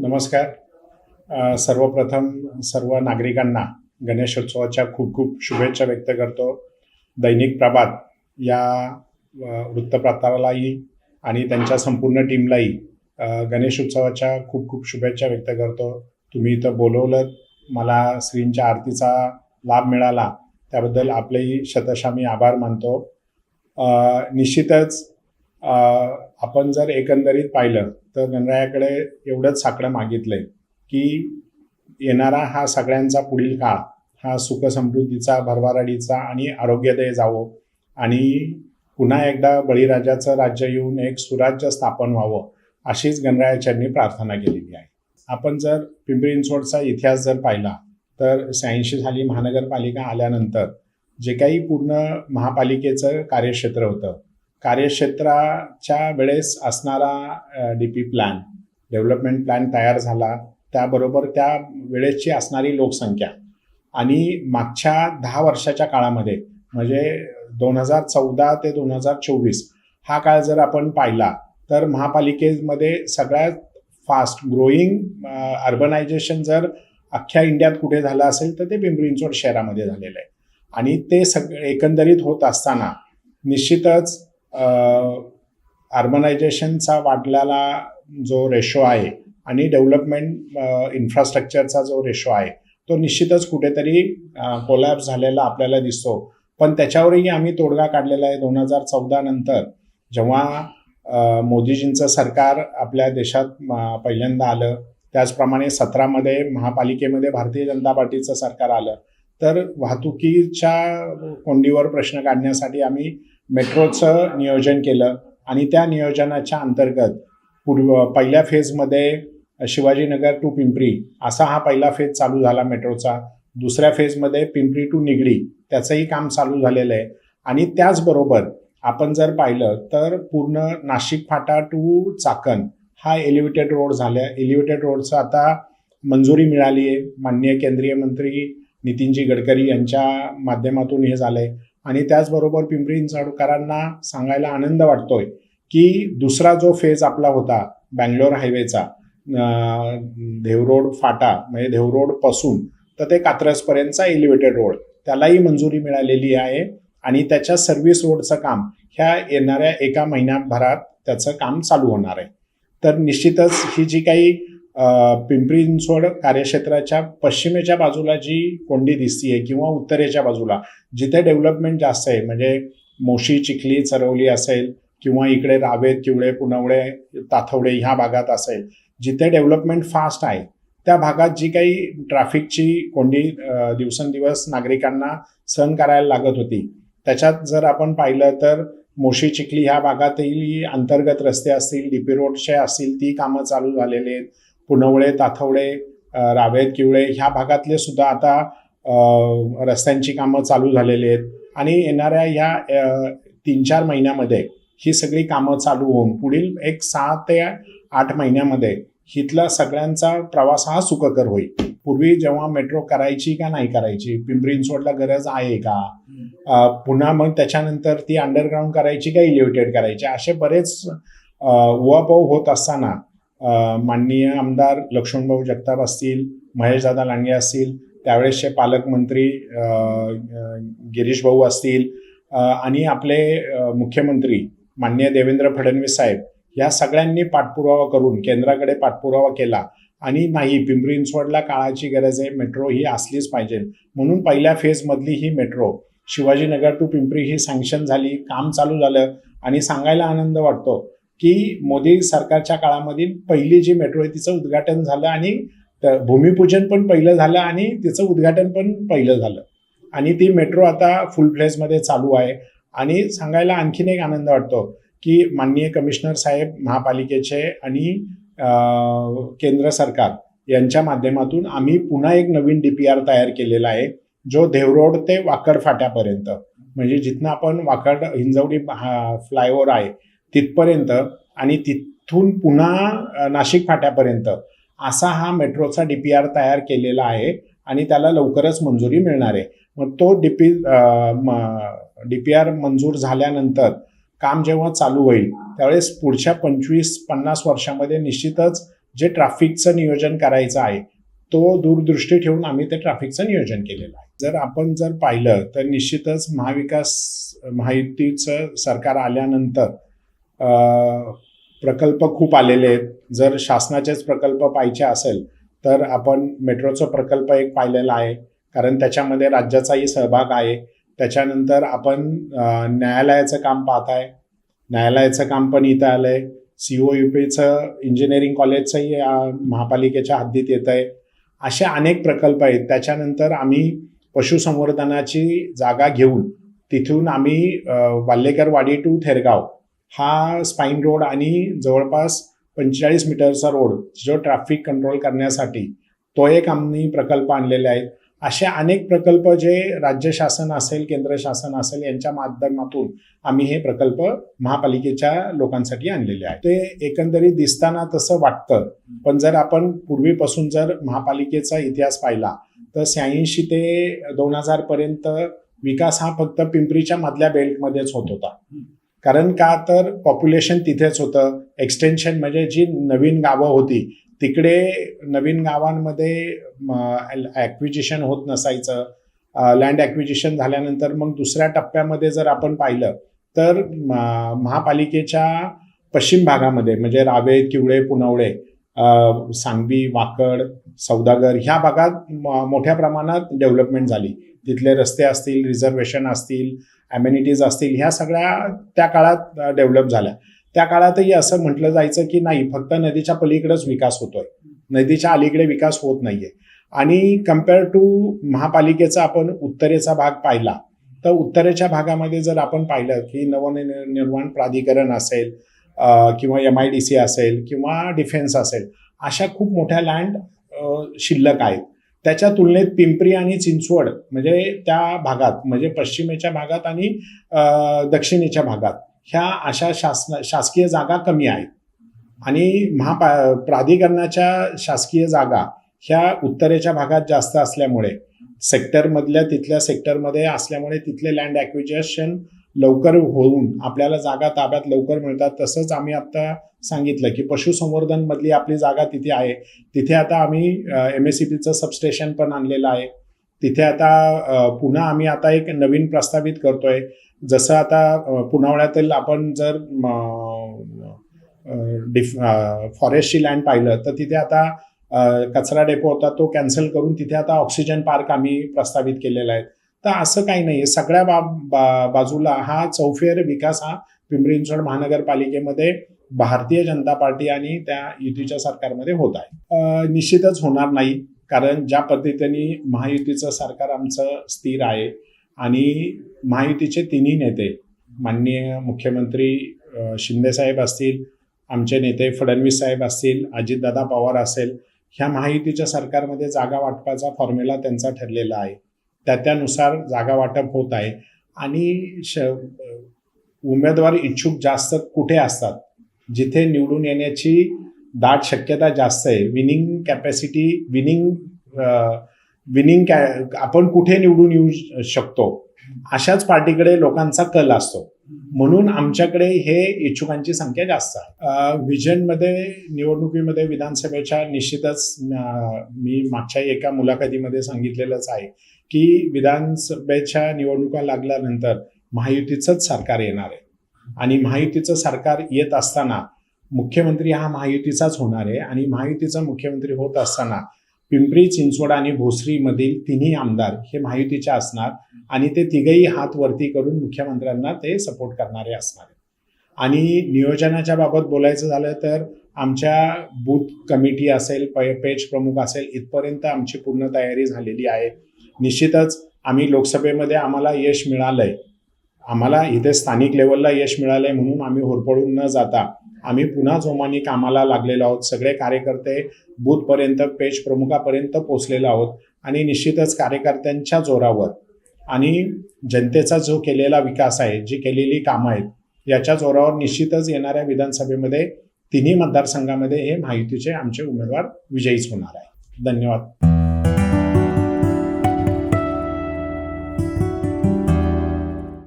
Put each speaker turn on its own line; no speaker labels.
नमस्कार. सर्वप्रथम सर्व नागरिकांना गणेशोत्सवाच्या खूप खूप शुभेच्छा व्यक्त करतो. दैनिक प्रभात या वृत्तपत्रालाही आणि त्यांच्या संपूर्ण टीमलाही गणेश गणेशोत्सवाच्या खूप खूप शुभेच्छा व्यक्त करतो. तुम्ही इथं बोलवलं मला श्रींच्या आरतीचा लाभ मिळाला. त्याबद्दल आपलेही शतशामी आभार मानतो. निश्चितच आपण जर एकंदरीत पाहिलं तर गणरायाकडे एवढंच साकडं मागितलंय की येणारा हा सगळ्यांचा पुढील काळ हा सुखसमृद्धीचा भरभराडीचा आणि आरोग्यदायी जावो आणि पुन्हा एकदा बळीराजाचं राज्य येऊन एक सुराज्य स्थापन व्हावं अशीच गणरायाच्यांनी प्रार्थना केलेली आहे. आपण जर पिंपरी चिंचवडचा इतिहास जर पाहिला तर शहाऐंशी साली महानगरपालिका आल्यानंतर जे काही पूर्ण महापालिकेचं कार्यक्षेत्र होतं कार्यक्षेत्राच्या वेळेस असणारा D P plan development plan तयार झाला. त्याबरोबर त्या वेळेसची असणारी लोकसंख्या. आणि मागच्या दहा वर्षाच्या काळामध्ये म्हणजे दोन हजार चौदा ते दोन हजार चोवीस हा काळ जर आपण पाहिला तर महापालिकेमध्ये सगळ्यात फास्ट ग्रोईंग अर्बनायझेशन जर अख्ख्या इंडियात कुठे झालं असेल तर ते पिंपरी चिंचवड शहरामध्ये झालेलं आहे. आणि ते सग एकंदरीत होत असताना निश्चितच अर्बनायझेशनचा वाढलेला जो रेशो आहे आणि डेव्हलपमेंट इन्फ्रास्ट्रक्चरचा जो रेशो आहे तो निश्चितच कुठेतरी कोलॅप्स झालेला आपल्याला दिसतो. पण त्याच्यावरही आम्ही तोडगा काढलेला आहे दोन हजार चौदा नंतर जेव्हा मोदीजींचं सरकार आपल्या देशात पहिल्यांदा आलं त्याचप्रमाणे सतरामध्ये महापालिकेमध्ये भारतीय जनता पार्टीचं सरकार आलं तर वाहतुकीच्या कोंडीवर प्रश्न काढण्यासाठी आम्ही मेट्रोचं नियोजन केलं आणि त्या नियोजनाच्या अंतर्गत पूर्व पहिल्या फेजमध्ये शिवाजीनगर टू पिंपरी असा हा पहिला फेज चालू झाला मेट्रोचा. दुसऱ्या फेजमध्ये पिंपरी टू निगडी त्याचंही काम चालू झालेलं आहे. आणि त्याचबरोबर आपण जर पाहिलं तर पूर्ण नाशिक फाटा टू चाकण हा एलिव्हेटेड रोड झाला. एलिव्हेटेड रोडचं आता मंजुरी मिळाली आहे. माननीय केंद्रीय मंत्री नितीनजी गडकरी यांच्या माध्यमातून हे झालं आहे आणि त्याचबरोबर पिंपरी चिंचवडकरांना सांगायला आनंद वाटतोय की दुसरा जो फेज आपला होता बँगलोर हायवेचा देवरोड फाटा म्हणजे देवरोडपासून तर ते कात्रजपर्यंतचा एलिव्हेटेड रोड त्यालाही मंजुरी मिळालेली आहे आणि त्याच्या सर्व्हिस रोडचं काम ह्या येणाऱ्या एका महिन्याभरात त्याचं काम चालू होणार आहे. तर निश्चितच ही जी काही पिंपरी चिंचवड कार्यक्षेत्राच्या पश्चिमेच्या बाजूला जी कोंडी दिसतीये किंवा उत्तरेच्या बाजूला जिथे डेव्हलपमेंट जास्त आहे म्हणजे मोशी चिखली चरवली असेल किंवा इकडे रावेत किवळे पुनवळे ताथवडे ह्या भागात असेल जिथे डेव्हलपमेंट फास्ट आहे त्या भागात जी काही ट्रॅफिकची कोंडी दिवसेंदिवस नागरिकांना सहन करायला लागत होती त्याच्यात जर आपण पाहिलं तर मोशी चिखली ह्या भागातही अंतर्गत रस्ते असतील डीपी रोडचे असतील ती कामं चालू झालेली आहेत. पुनवळे ताथवडे रावेत किवळे ह्या भागातले सुद्धा आता रस्त्यांची कामं चालू झालेली आहेत. आणि येणाऱ्या ह्या तीन चार महिन्यामध्ये ही सगळी कामं चालू होऊन पुढील एक सहा ते आठ महिन्यामध्ये हिथला सगळ्यांचा प्रवास हा सुखकर होईल. पूर्वी जेव्हा मेट्रो करायची का नाही करायची पिंपरी चिंचवडला गरज आहे का? पुन्हा मग त्याच्यानंतर ती अंडरग्राऊंड करायची का इलिव्हेटेड करायची? असे बरेच अ, उहापोह होत असताना माननीय आमदार लक्ष्मणभाऊ जगताप असतील महेशदादा लांडगे असतील त्यावेळेसचे पालकमंत्री गिरीशभाऊ गिरीश भाऊ असतील आणि आपले मुख्यमंत्री माननीय देवेंद्र फडणवीस साहेब या सगळ्यांनी पाठपुरावा करून केंद्राकडे पाठपुरावा केला. आणि नाही पिंपरी चिंचवडला काळाची गरज आहे मेट्रो ही असलीच पाहिजे. म्हणून पहिल्या फेजमधली ही मेट्रो शिवाजीनगर टू पिंपरी ही सँक्शन झाली काम चालू झालं आणि सांगायला आनंद वाटतो. की मोदी सरकारच्या काळामध्ये पहिली जी मेट्रो आहे तिचं उद्घाटन झालं आणि भूमिपूजन पण पहिलं झालं आणि तिचं उद्घाटन पण पहिलं झालं. आणि ती मेट्रो आता फुल फ्लेजमध्ये चालू आहे. आणि सांगायला आणखीन एक आनंद वाटतो की माननीय कमिशनर साहेब महापालिकेचे आणि केंद्र सरकार यांच्या माध्यमातून आम्ही पुन्हा एक नवीन डी पी आर तयार केलेला आहे जो देवरोड ते वाकड फाट्यापर्यंत. म्हणजे जिथनं आपण वाकड हिंजवडी फ्लायओव्हर आहे तिथपर्यंत आणि तिथून पुन्हा नाशिक फाट्यापर्यंत असा हा मेट्रोचा डी पी आर तयार केलेला आहे आणि त्याला लवकरच मंजुरी मिळणार आहे. मग तो D P D P R मंजूर झाल्यानंतर काम जेव्हा चालू होईल त्यावेळेस पुढच्या पंचवीस पन्नास वर्षामध्ये निश्चितच जे ट्रॅफिकचं नियोजन करायचं आहे तो दूरदृष्टी ठेवून आम्ही ते ट्रॅफिकचं नियोजन केलेलं आहे. जर आपण जर पाहिलं तर निश्चितच महाविकास माहितीचं सरकार आल्यानंतर प्रकल्प खूप आलेले आहेत. जर शासनाचेच प्रकल्प पाहिजे असेल तर आपण मेट्रोचा प्रकल्प एक पाहिलेला आहे. कारण त्याच्यामध्ये राज्याचाही सहभाग आहे. त्याच्यानंतर आपण न्यायालयाचं काम पाहत आहे न्यायालयाचं काम पण इथं आलं आहे सी ओ यू पीचं इंजिनिअरिंग कॉलेजचंही महापालिकेच्या हद्दीत येतं आहे असे अनेक प्रकल्प आहेत. त्याच्यानंतर आम्ही पशुसंवर्धनाची जागा घेऊन तिथून आम्ही वाल्लेकरवाडी टू थेरगाव हा स्पाईन रोड आणि जवळपास पंचेचाळीस मीटरचा रोड जो ट्रॅफिक कंट्रोल करण्यासाठी तो एक आम्ही प्रकल्प आणलेले आहेत असे अनेक प्रकल्प जे राज्य शासन असेल केंद्र शासन असेल यांच्या माध्यमातून आम्ही हे प्रकल्प महापालिकेच्या लोकांसाठी आणलेले आहेत ते एकंदरीत दिसताना तसं वाटतं पण जर आपण पूर्वीपासून जर महापालिकेचा इतिहास पाहिला तर शहाऐंशी ते दोन हजार पर्यंत विकास हा फक्त पिंपरीच्या मधल्या बेल्टमध्येच होत होता. कारण का तर पॉप्युलेशन तिथेच होतं. एक्सटेन्शन म्हणजे जी नवीन गावं होती तिकडे नवीन गावांमध्ये ॲक्विजिशन होत नसायचं. लँड ॲक्विजिशन झाल्यानंतर मग दुसऱ्या टप्प्यामध्ये जर आपण पाहिलं तर म- महापालिकेच्या पश्चिम भागामध्ये म्हणजे रावे किवळे पुनवळे सांगवी वाकड सौदागर ह्या भागात मोठ्या प्रमाणात डेव्हलपमेंट झाली. तिथले रस्ते असतील रिझर्वेशन असतील ॲम्युनिटीज असतील ह्या सगळ्या त्या काळात डेव्हलप झाल्या. त्या काळातही असं म्हटलं जायचं की नाही फक्त नदीच्या पलीकडेच विकास होतोय. नदीच्या अलीकडे विकास होत नाहीये. आणि कंपेअर टू महापालिकेचा आपण उत्तरेचा भाग पाहिला तर उत्तरेच्या भागामध्ये जर आपण पाहिलं की नवनिर्माण प्राधिकरण असेल किंवा एम आय डी सी असेल किंवा डिफेन्स असेल अशा खूप मोठ्या लँड शिल्लक आहेत. त्याच्या तुलनेत पिंपरी आणि चिंचवड म्हणजे त्या भागात म्हणजे पश्चिमेच्या भागात आणि दक्षिणेच्या भागात ह्या अशा शासन शासकीय जागा कमी आहेत. आणि महापा प्राधिकरणाच्या शासकीय जागा ह्या उत्तरेच्या भागात जास्त असल्यामुळे सेक्टरमधल्या तिथल्या सेक्टरमध्ये असल्यामुळे तिथले लँड ॲक्विजेशन लवकर होऊन आपल्याला जागा ताब्यात लवकर मिळतात. तसंच आम्ही आता सांगितलं की पशुसंवर्धनमधली आपली जागा तिथे आहे. तिथे आता आम्ही एम एस सी पीचं सबस्टेशन पण आणलेलं आहे. तिथे आता पुन्हा आम्ही आता एक नवीन प्रस्तावित करतोय. जसं आता अ, पुनावळ्यातील आपण जर म, डिफ फॉरेस्टची लँड पाहिलं तर तिथे आता कचरा डेपो होता तो कॅन्सल करून तिथे आता ऑक्सिजन पार्क आम्ही प्रस्तावित केलेला आहे. तर असं काही नाही सगळ्या बा, बा बाजूला हा चौफेर विकास हा पिंपरी चिंचवड महानगरपालिकेमध्ये भारतीय जनता पार्टी आणि त्या युतीच्या सरकारमध्ये होत आहे. निश्चितच होणार नाही कारण ज्या पद्धतीने महायुतीचं सरकार आमचं स्थिर आहे आणि महायुतीचे तिन्ही नेते माननीय मुख्यमंत्री शिंदेसाहेब असतील आमचे नेते फडणवीस साहेब असतील अजितदादा पवार असेल ह्या महायुतीच्या सरकारमध्ये जागा वाटपाचा फॉर्म्युला त्यांचा ठरलेला आहे. त्या त्यानुसार जागा वाटप होत आहे. आणि श उमेदवार इच्छुक जास्त कुठे असतात? जिथे निवडून येण्याची दाट शक्यता जास्त आहे. विनिंग कॅपॅसिटी विनिंग विनिंग कॅ आपण कुठे निवडून येऊ शकतो? अशाच पार्टीकडे लोकांचा कल असतो. म्हणून आमच्याकडे हे इच्छुकांची संख्या जास्त आहे. व्हिजनमध्ये निवडणुकीमध्ये विधानसभेच्या निश्चितच मी मागच्या एका मुलाखतीमध्ये सांगितलेलंच आहे की विधानसभेच्या निवडणुका लागल्यानंतर महायुतीचंच सरकार येणार आहे आणि महायुतीचं सरकार येत असताना मुख्यमंत्री हा महायुतीचाच होणार आहे आणि महायुतीचा मुख्यमंत्री होत असताना पिंपरी चिंचवड आणि भोसरीमधील तिन्ही आमदार हे महायुतीचे असणार आणि ते तिघही हात वरती करून मुख्यमंत्र्यांना ते सपोर्ट करणारे असणार आहेत. आणि नियोजनाच्या बाबत बोलायचं झालं तर आमच्या बूथ कमिटी असेल पेज प्रमुख असेल इथपर्यंत आमची पूर्ण तयारी झालेली आहे निश्चितच आम्ही लोकसभेमध्ये आम्हाला यश मिळालंय. आम्हाला इथे स्थानिक लेवलला यश मिळालंय म्हणून आम्ही होरपळून न जाता आम्ही पुन्हा जोमाने कामाला लागलेलो आहोत. सगळे कार्यकर्ते बूथपर्यंत पेज प्रमुखापर्यंत पोचलेलो आहोत आणि निश्चितच कार्यकर्त्यांच्या जोरावर आणि जनतेचा जो केलेला विकास आहे जी केलेली कामं आहेत याच्या जोरावर निश्चितच येणाऱ्या विधानसभेमध्ये तिन्ही मतदारसंघामध्ये हे माहितीचे आमचे उमेदवार विजयीच होणार आहे धन्यवाद.